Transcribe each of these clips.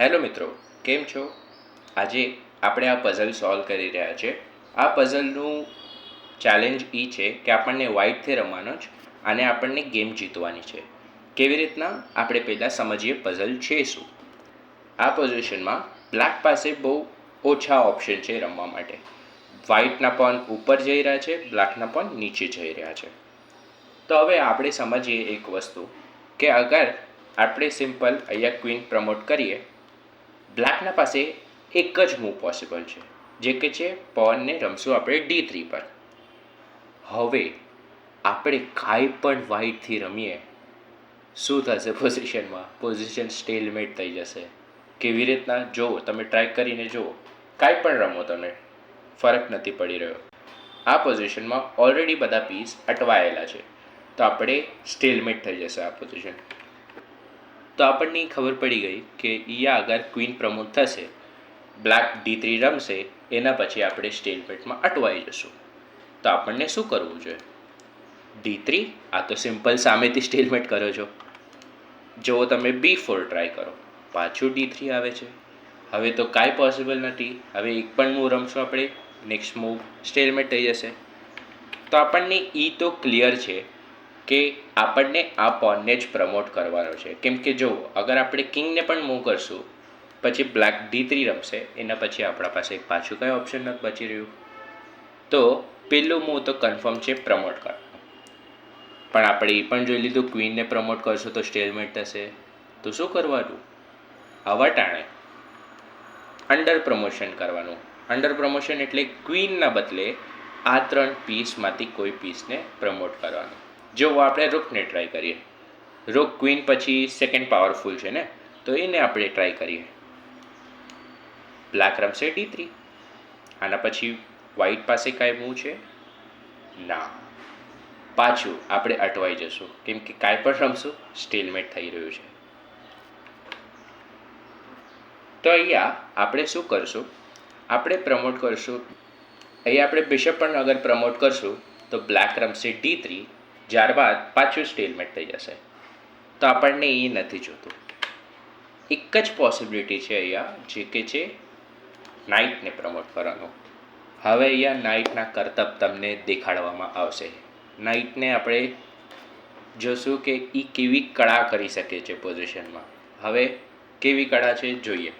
Hello મિત્રો, કેમ છો? આજે આપણે આ પઝલ સોલ્વ કરી રહ્યા છે. આ પઝલનું ચેલેન્જ એ છે કે આપણને વ્હાઇટથી રમવાનો જ અને આપણને ગેમ જીતવાની છે. કેવી રીતના? આપણે પહેલાં સમજીએ પઝલ છે શું? આ પોઝિશનમાં બ્લેક પાસે બહુ ઓછા ઓપ્શન છે રમવા માટે. વ્હાઇટના પણ ઉપર જઈ રહ્યા છે બ્લેકના પણ નીચે જઈ રહ્યા છે. તો હવે આપણે સમજીએ એક વસ્તુ કે અગર આપણે સિમ્પલ અહીંયા ક્વીન પ્રમોટ કરીએ બ્લેકના પાસે એક જ મૂવ પોસિબલ છે. જે કે છે, પવનને રમશું આપણે ડી થ્રી પર. હવે આપણે કાંઈ પણ વ્હાઇટથી રમીએ, શું થશે પોઝિશનમાં પોઝિશન સ્ટેલમેટ થઈ જશે. કેવી રીતના? જુઓ તમે ટ્રાય કરીને જુઓ કાંઈ પણ રમો તમે. ફરક નથી પડી રહ્યો. આ પોઝિશનમાં ઓલરેડી બધા પીસ અટવાયેલા છે. તો આપણે સ્ટેલમેટ થઈ જશે આ પોઝિશન તો આપણને ખબર પડી ગઈ કે ઈયા અગર ક્વીન પ્રમોટ થશે બ્લેક ડી થ્રી રમશે, એના પછી આપણે સ્ટેલમેટમાં અટવાઈ જશું. તો આપણને શું કરવું જોઈએ? ડી થ્રી આ તો સિમ્પલ સામેથી સ્ટેલમેટ કરો છો. જો તમે બી ફોર ટ્રાય કરો. પાછું ડી થ્રી આવે છે. હવે તો કાંઈ પોસિબલ નથી. હવે એક પણ મૂવ રમશું આપણે. નેક્સ્ટ મૂવ સ્ટેલમેટ થઈ જશે. તો આપણને એ તો ક્લિયર છે કે આપણને આ પોનને જ પ્રમોટ કરવાનો છે. કેમ કે જો, અગર આપણે કિંગને પણ મૂવ કરશું, પછી બ્લેક ડી થ્રી રમશે, એના પછી આપણા પાસે પાછું કયો ઓપ્શન નથી બચી રહ્યું? તો પેલું મૂવ તો કન્ફર્મ છે પ્રમોટ કરવાનું. પણ આપણે એ પણ જોઈ લીધું ક્વીનને પ્રમોટ કરશું તો સ્ટેલમેટ થશે. તો શું કરવાનું? આવા ટાણે. અંડર પ્રમોશન કરવાનું. અંડર પ્રમોશન એટલે ક્વીનના બદલે આ ત્રણ પીસમાંથી કોઈ પીસને પ્રમોટ કરવાનું. જો આપણે રૂકને ટ્રાય કરીએ. રૂક ક્વીન પછી સેકન્ડ પાવરફુલ છે ને? તો એને આપણે ટ્રાય કરીએ. બ્લેક રમશે ડી થ્રી આના પછી વ્હાઇટ પાસે કાંઈ મૂવ છે? ના. પાછું આપણે અટવાઈ જશું. કેમ કે કાંઈ પણ રમશું સ્ટીલમેટ થઈ રહ્યું છે. તો અહીંયા આપણે શું કરશું? આપણે પ્રમોટ કરશું. અહીંયા આપણે બિશપ પણ અગર પ્રમોટ કરશું, તો બ્લેક રમશે ડી થ્રી ત્યારબાદ પાછું સ્ટેલમેટ થઈ જશે. તો આપણને એ નથી જોતું. એક જ પોસિબિલિટી છે અહીંયા, જે કે છે નાઇટને પ્રમોટ કરવાનો. હવે અહીંયા નાઇટના કરતબ તમને દેખાડવામાં આવશે. નાઇટને આપણે જોશું કે એ કેવી કળા કરી શકે છે પોઝિશનમાં હવે કેવી કળા છે? જોઈએ.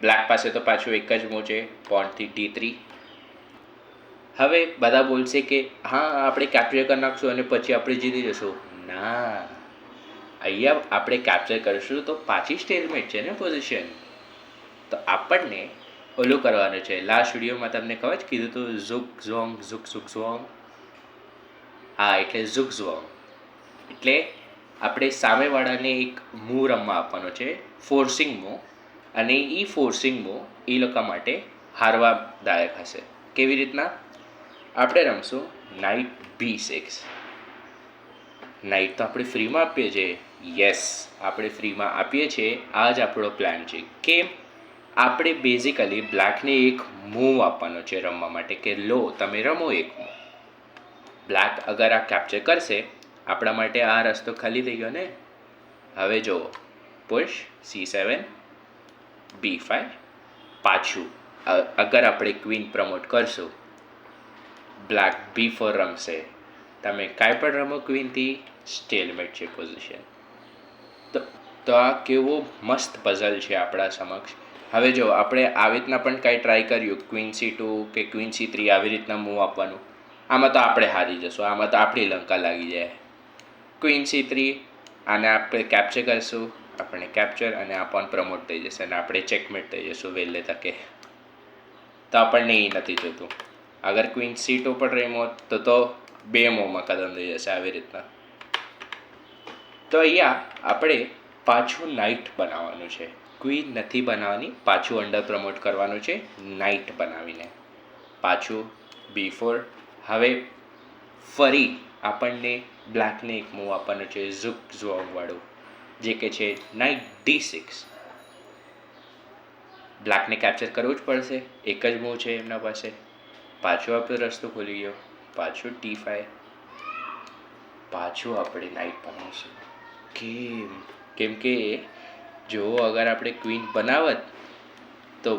બ્લેક પાસે તો પાછું એક જ મૂવ છે પોન્ટથી ડી થ્રી હવે બધા બોલશે કે, હા, આપણે કેપ્ચર કરી નાખશું અને પછી આપણે જીતી જશું. ના. અહીંયા આપણે કેપ્ચર કરીશું તો પાછી સ્ટેલમેટ છે ને પોઝિશન તો આપણને ઓલું કરવાનું છે. લાસ્ટ વિડીયોમાં તમને ખબર જ કીધું હતું ઝુક, ઝોંગ, ઝુક ઝુક, ઝોંગ. હા, એટલે ઝુક, ઝોંગ. એટલે આપણે સામેવાળાને એક મૂવ રમવા આપવાનો છે. ફોર્સિંગ મૂવ અને એ ફોર્સિંગ મૂવ એ લોકો માટે હારવાદાયક હશે. કેવી રીતના? આપણે રમશું નાઇટ બી સિક્સ નાઇટ તો આપણે ફ્રીમાં આપીએ છીએ. યસ આપણે ફ્રીમાં આપીએ છીએ. આ જ આપણો પ્લાન છે કેમ આપણે બેઝિકલી બ્લેકને એક મૂવ આપવાનો છે રમવા માટે કે લો, તમે રમો એક મૂવ બ્લેક અગર આ કેપ્ચર કરશે, આપણા માટે આ રસ્તો ખાલી થઈ ગયો ને? હવે જુઓ. Push C seven B five પાછું. અગર આપણે ક્વીન પ્રમોટ કરશું બ્લેક બી ફોર રમશે તમે કાંઈ પણ રમો ક્વીનથી સ્ટેલમેટ છે પોઝિશન તો તો આ કેવો મસ્ત પઝલ છે આપણા સમક્ષ. હવે જો, આપણે આવી રીતના પણ કાંઈ ટ્રાય કર્યું ક્વીન સી ટુ કે ક્વીન સી થ્રી આવી રીતના મૂવ આપવાનું. આમાં તો આપણે હારી જશું, આમાં તો આપણી લંકા લાગી જાય. ક્વીન સી થ્રી આને આપણે કેપ્ચર કરીશું આપણે કેપ્ચર અને આ પણ પ્રમોટ થઈ જશે અને આપણે ચેકમેટ થઈ જશું વહેલે તકે. તો આપણને એ નથી જોતું. અગર ક્વીન સીટ ઉપર રહી રમ્યો તો તો બે મોમાં કદમ થઈ જશે આવી રીતના તો અહીંયા આપણે પાછું નાઇટ બનાવવાનું છે ક્વીન નથી બનાવવાની પાછું અંડર પ્રમોટ કરવાનું છે નાઇટ બનાવીને પાછું બી ફોર હવે ફરી આપણને બ્લેકને એક મૂવ આપવાનો છે ઝુક ઝોંગવાળું જે કે છે નાઇટ ડી સિક્સ બ્લેકને કેપ્ચર કરવું જ પડશે એક જ મૂવ છે એમના પાસે। પાછો આપણો રસ્તો ખોલી ગયો. પાછો ટી ફાઈવ પાછું આપણે નાઇટ બનાવશું કેમ? કેમ કે જો અગર આપણે ક્વીન બનાવત, તો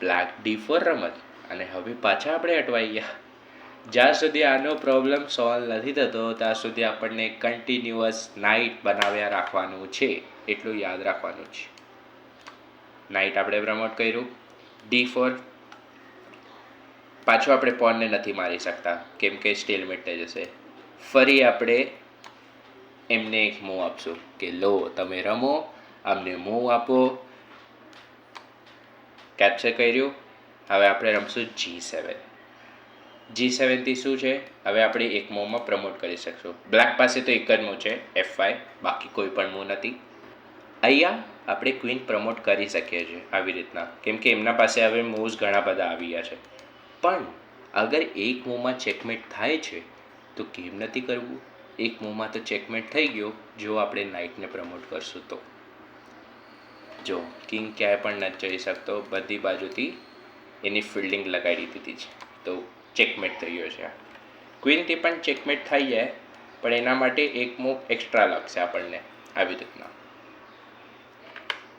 બ્લેક ડી ફોર રમત. અને હવે પાછા આપણે અટવાઈ ગયા. જ્યાં સુધી આનો પ્રોબ્લેમ સોલ્વ નથી થતો, ત્યાં સુધી આપણને કન્ટિન્યુઅસ નાઇટ બનાવ્યા રાખવાનું છે. એટલું યાદ રાખવાનું છે. નાઇટ આપણે પ્રમોટ કર્યું. ડી ફોર પાછું આપણે પોનને નથી મારી શકતા. કેમ કે સ્ટીલ થઈ જશે ફરી આપણે એમને એક મૂવ આપશું કે લો, તમે રમો, અમને મૂવ આપો. કેપ્ચર કર્યું. હવે આપણે રમશું જી સેવન જી સેવનથી શું છે? હવે આપણે એક મૂવમાં પ્રમોટ કરી શકશું. બ્લેક પાસે તો એક જ મૂવ છે એફ વાય બાકી કોઈ પણ મૂવ નથી. અહીંયા આપણે ક્વીન પ્રમોટ કરી શકીએ છીએ આવી રીતના. કેમ કે એમના પાસે હવે મૂવ્સ ઘણા બધા આવી ગયા છે. પણ અગર એક મૂવમાં ચેકમેટ થાય છે, તો કેમ નથી કરવું? એક મૂવમાં તો ચેકમેટ થઈ ગયો, જો આપણે નાઇટને પ્રમોટ કરશું તો. જો કિંગ ક્યાંય પણ નથી જઈ શકતો, બધી બાજુથી એની ફિલ્ડિંગ લગાડી દીધી છે, તો ચેકમેટ થઈ ગયો છે ક્વીનથી પણ ચેકમેટ થઈ જાય, પણ એના માટે એક મૂવ એક્સ્ટ્રા લાગશે આપણને આવી રીતના.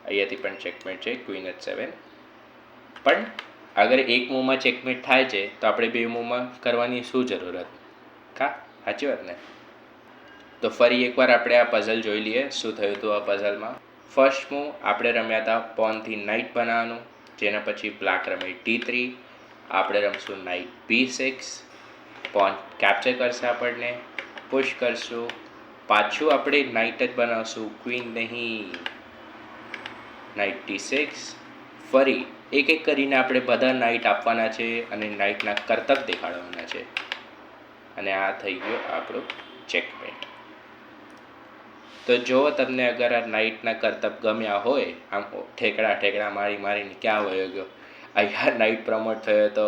અહીંયાથી પણ ચેકમેટ છે ક્વીન એચ સેવન પણ અગર એક મૂવમાં ચેકમેટ થાય છે, તો આપણે બે મૂવમાં કરવાની શું જરૂરત? કા? સાચી વાત ને? તો ફરી એકવાર આપણે આ પઝલ જોઈ લઈએ, શું થયું હતું આ પઝલમાં ફર્સ્ટ મૂવ આપણે રમ્યા હતા પોનથી નાઇટ બનાવવાનું, જેના પછી બ્લેક રમે ટી થ્રી આપણે રમશું knight B six pawn capture કરશે આપણને પુશ કરશું, પાછું આપણે નાઇટ જ બનાવશું ક્વીન નહીં. નાઇટ ટી સિક્સ ફરી એક એક કરીને આપણે બધા નાઇટ આપવાના છે અને નાઇટના કરતબ દેખાડવાના છે. અને આ થઈ ગયો આપણો ચેકમેટ તો જો તમને અગર આ નાઇટના કરતબ ગમ્યા હોય, આમ ઠેકડા ઠેકડા મારી મારીને ક્યાં વયો ગયો? અહીંયા નાઇટ પ્રમોટ થયો હતો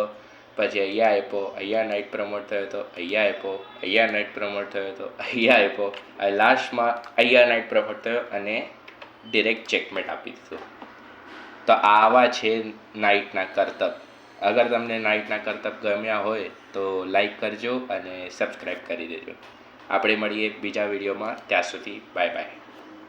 પછી અહીંયા આપ્યો અહીંયા નાઇટ પ્રમોટ થયો હતો અહીંયા આપ્યો અહીંયા નાઇટ પ્રમોટ થયો હતો અહીંયા આપ્યો લાસ્ટમાં અહીંયા નાઇટ પ્રમોટ થયો અને ડિરેક્ટ ચેકમેટ આપી દીધું. તો આવા છે નાઇટના કરતબ. અગર તમને નાઇટના કરતબ ગમ્યા હોય તો લાઈક કરજો અને સબસ્ક્રાઈબ કરી દેજો. આપણે મળીએ બીજા વિડીયોમાં. ત્યાં સુધી બાય બાય.